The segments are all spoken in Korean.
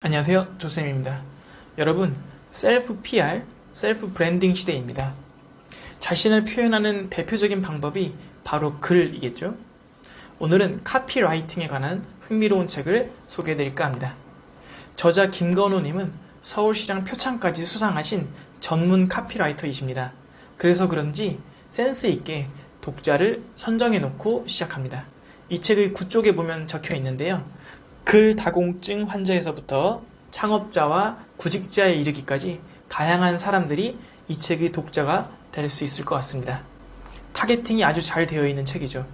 안녕하세요. 조쌤입니다. 여러분, 셀프 PR, 셀프 브랜딩 시대입니다. 자신을 표현하는 대표적인 방법이 바로 글이겠죠? 오늘은 카피라이팅에 관한 흥미로운 책을 소개해 드릴까 합니다. 저자 김건호님은 서울시장 표창까지 수상하신 전문 카피라이터이십니다. 그래서 그런지 센스 있게 독자를 선정해 놓고 시작합니다. 이 책의 구쪽에 보면 적혀 있는데요. 글 다공증 환자에서부터 창업자와 구직자에 이르기까지 다양한 사람들이 이 책의 독자가 될 수 있을 것 같습니다. 타겟팅이 아주 잘 되어 있는 책이죠.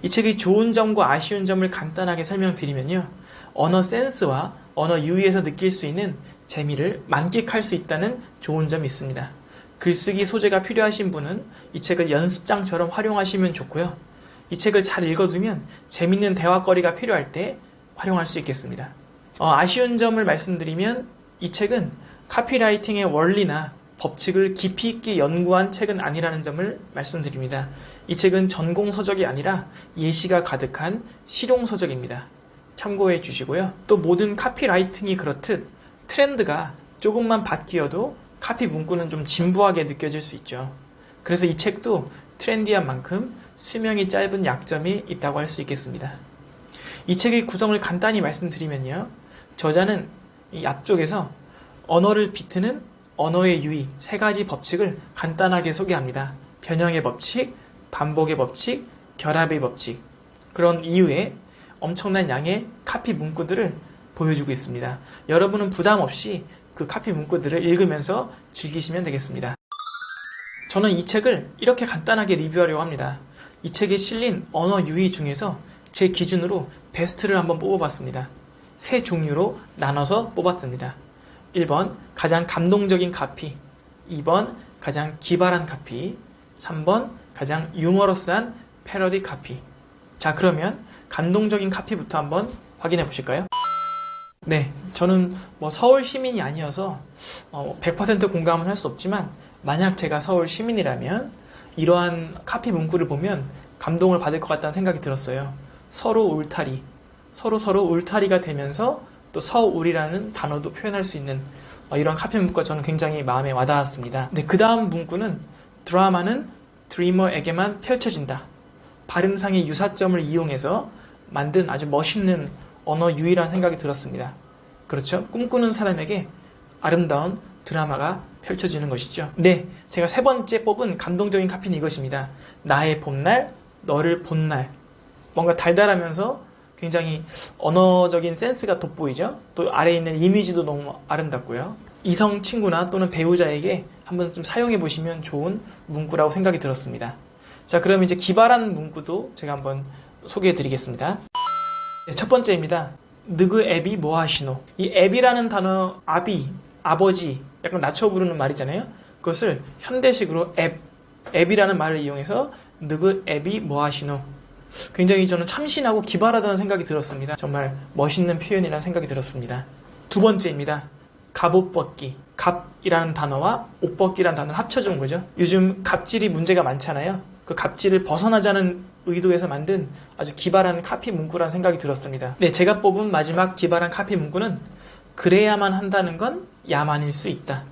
이 책의 좋은 점과 아쉬운 점을 간단하게 설명드리면요. 언어 센스와 언어 유희에서 느낄 수 있는 재미를 만끽할 수 있다는 좋은 점이 있습니다. 글쓰기 소재가 필요하신 분은 이 책을 연습장처럼 활용하시면 좋고요. 이 책을 잘 읽어두면 재밌는 대화거리가 필요할 때 활용할 수 있겠습니다. 어, 아쉬운 점을 말씀드리면 이 책은 카피라이팅의 원리나 법칙을 깊이 있게 연구한 책은 아니라는 점을 말씀드립니다. 이 책은 전공 서적이 아니라 예시가 가득한 실용 서적입니다. 참고해 주시고요. 또 모든 카피라이팅이 그렇듯 트렌드가 조금만 바뀌어도 카피 문구는 좀 진부하게 느껴질 수 있죠. 그래서 이 책도 트렌디한 만큼 수명이 짧은 약점이 있다고 할 수 있겠습니다. 이 책의 구성을 간단히 말씀드리면요. 저자는 이 앞쪽에서 언어를 비트는 언어의 유의 세 가지 법칙을 간단하게 소개합니다. 변형의 법칙, 반복의 법칙, 결합의 법칙. 그런 이후에 엄청난 양의 카피 문구들을 보여주고 있습니다. 여러분은 부담 없이 그 카피 문구들을 읽으면서 즐기시면 되겠습니다. 저는 이 책을 이렇게 간단하게 리뷰하려고 합니다. 이 책에 실린 언어 유의 중에서 제 기준으로 베스트를 한번 뽑아봤습니다. 세 종류로 나눠서 뽑았습니다. 1번 가장 감동적인 카피 2번 가장 기발한 카피 3번 가장 유머러스한 패러디 카피 자 그러면 감동적인 카피부터 한번 확인해 보실까요? 네 저는 뭐 서울 시민이 아니어서 어, 100% 공감은 할 수 없지만 만약 제가 서울 시민이라면 이러한 카피 문구를 보면 감동을 받을 것 같다는 생각이 들었어요 서로 울타리 서로 서로 울타리가 되면서 또 서울이라는 단어도 표현할 수 있는 어, 이런 카피 문구가 저는 굉장히 마음에 와닿았습니다. 네, 그 다음 문구는 드라마는 드리머에게만 펼쳐진다. 발음상의 유사점을 이용해서 만든 아주 멋있는 언어 유희라는 생각이 들었습니다. 그렇죠? 꿈꾸는 사람에게 아름다운 드라마가 펼쳐지는 것이죠. 네, 제가 세 번째 뽑은 감동적인 카피는 이것입니다. 나의 봄날, 너를 본 날. 뭔가 달달하면서 굉장히 언어적인 센스가 돋보이죠. 또 아래에 있는 이미지도 너무 아름답고요. 이성 친구나 또는 배우자에게 한번 좀 사용해 보시면 좋은 문구라고 생각이 들었습니다. 자, 그럼 이제 기발한 문구도 제가 한번 소개해 드리겠습니다. 네, 첫 번째입니다. 느그 앱이 뭐 하시노? 이 앱이라는 단어, 아비, 아버지, 약간 낮춰 부르는 말이잖아요. 그것을 현대식으로 앱, 앱이라는 말을 이용해서 느그 앱이 뭐 하시노? 굉장히 저는 참신하고 기발하다는 생각이 들었습니다. 정말 멋있는 표현이라는 생각이 들었습니다. 두 번째입니다. 갑옷 벗기. 갑이라는 단어와 옷 벗기라는 단어를 합쳐준 거죠. 요즘 갑질이 문제가 많잖아요. 그 갑질을 벗어나자는 의도에서 만든 아주 기발한 카피 문구라는 생각이 들었습니다. 네, 제가 뽑은 마지막 기발한 카피 문구는 그래야만 한다는 건 야만일 수 있다.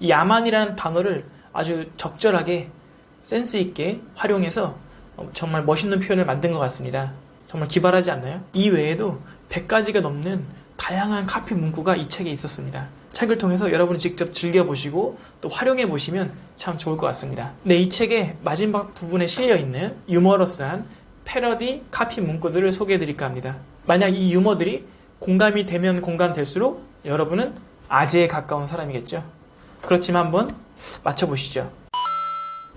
이 야만이라는 단어를 아주 적절하게 센스 있게 활용해서 어, 정말 멋있는 표현을 만든 것 같습니다. 정말 기발하지 않나요? 이 외에도 100가지가 넘는 다양한 카피 문구가 이 책에 있었습니다. 책을 통해서 여러분이 직접 즐겨보시고 또 활용해보시면 참 좋을 것 같습니다. 네, 이 책의 마지막 부분에 실려있는 유머러스한 패러디 카피 문구들을 소개해드릴까 합니다. 만약 이 유머들이 공감이 되면 공감될수록 여러분은 아재에 가까운 사람이겠죠. 그렇지만 한번 맞춰보시죠.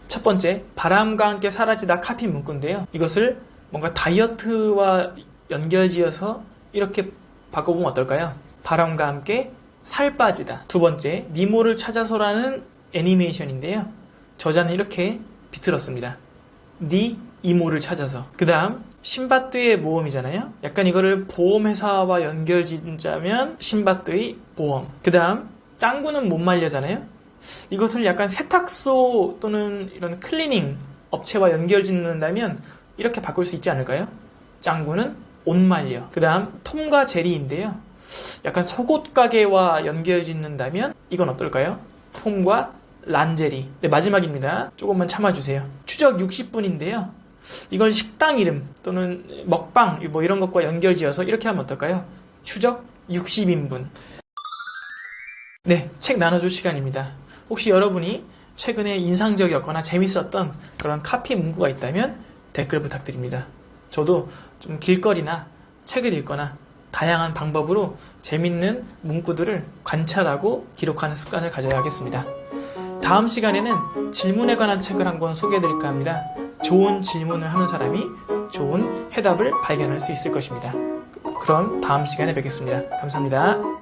첫 번째, 바람과 함께 사라지다 카피 문구인데요. 이것을 뭔가 다이어트와 연결지어서 이렇게 바꿔보면 어떨까요? 바람과 함께 살 빠지다. 두 번째, 니모를 찾아서라는 애니메이션인데요. 저자는 이렇게 비틀었습니다. 니 이모를 찾아서. 그 다음, 신바트의 모험이잖아요. 약간 이거를 보험회사와 연결 짓자면 신바트의 보험. 그 다음, 짱구는 못 말려잖아요. 이것을 약간 세탁소 또는 이런 클리닝 업체와 연결 짓는다면 이렇게 바꿀 수 있지 않을까요? 짱구는 옷 말려. 그 다음 톰과 제리인데요. 약간 속옷 가게와 연결 짓는다면 이건 어떨까요? 톰과 란제리. 네, 마지막입니다. 조금만 참아주세요. 추적 60분인데요. 이걸 식당 이름 또는 먹방 뭐 이런 것과 연결 지어서 이렇게 하면 어떨까요? 추적 60인분. 네, 책 나눠줄 시간입니다. 혹시 여러분이 최근에 인상적이었거나 재밌었던 그런 카피 문구가 있다면 댓글 부탁드립니다. 저도 좀 길거리나 책을 읽거나 다양한 방법으로 재밌는 문구들을 관찰하고 기록하는 습관을 가져야겠습니다. 다음 시간에는 질문에 관한 책을 한 권 소개해 드릴까 합니다. 좋은 질문을 하는 사람이 좋은 해답을 발견할 수 있을 것입니다. 그럼 다음 시간에 뵙겠습니다. 감사합니다.